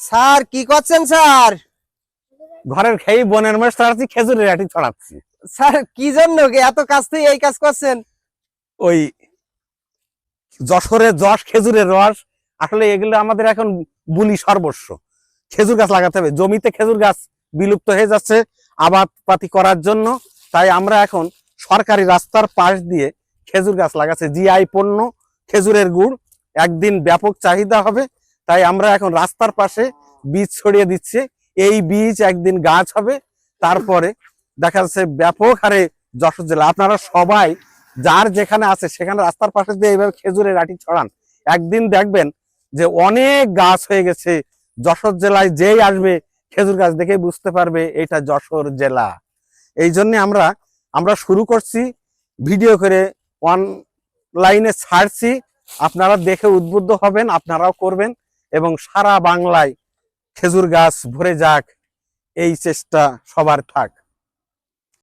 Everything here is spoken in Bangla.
স্যার কি করছেন স্যার? ঘরের খেয়ে বনের মেষ ছড়াচ্ছি খেজুরের আটি ছড়াচ্ছি। স্যার কি জন্য এত কাজ থেকে এই কাজ করছেন? ওই যশোরের যশ খেজুরের রস আসলে এগুলো আমাদের এখন বুলি সর্বস্ব। খেজুর গাছ লাগাতে হবে। জমিতে খেজুর গাছ বিলুপ্ত হয়ে যাচ্ছে আবাদ পাতি করার জন্য। তাই আমরা এখন সরকারি রাস্তার পাশ দিয়ে খেজুর গাছ লাগাচ্ছে। জিআই পণ্য খেজুরের গুড় একদিন ব্যাপক চাহিদা হবে। তাই আমরা এখন রাস্তার পাশে বীজ ছড়িয়ে দিচ্ছি। এই বীজ একদিন গাছ হবে, তারপরে দেখা যাচ্ছে ব্যাপক হারে যশোর জেলা। আপনারা সবাই যার যেখানে আছে সেখানে রাস্তার পাশে দিয়ে এইভাবে খেজুরের আটি ছড়ান। একদিন দেখবেন যে অনেক গাছ হয়ে গেছে। যশোর জেলায় যেই আসবে খেজুর গাছ দেখে বুঝতে পারবে এটা যশোর জেলা। এই জন্য আমরা আমরা শুরু করছি, ভিডিও করে অনলাইনে ছাড়ছি। আপনারা দেখে উদ্বুদ্ধ হবেন, আপনারাও করবেন। এবং সারা বাংলায় খেজুর গাছ ভরে যাক এই চেষ্টা সবার থাক।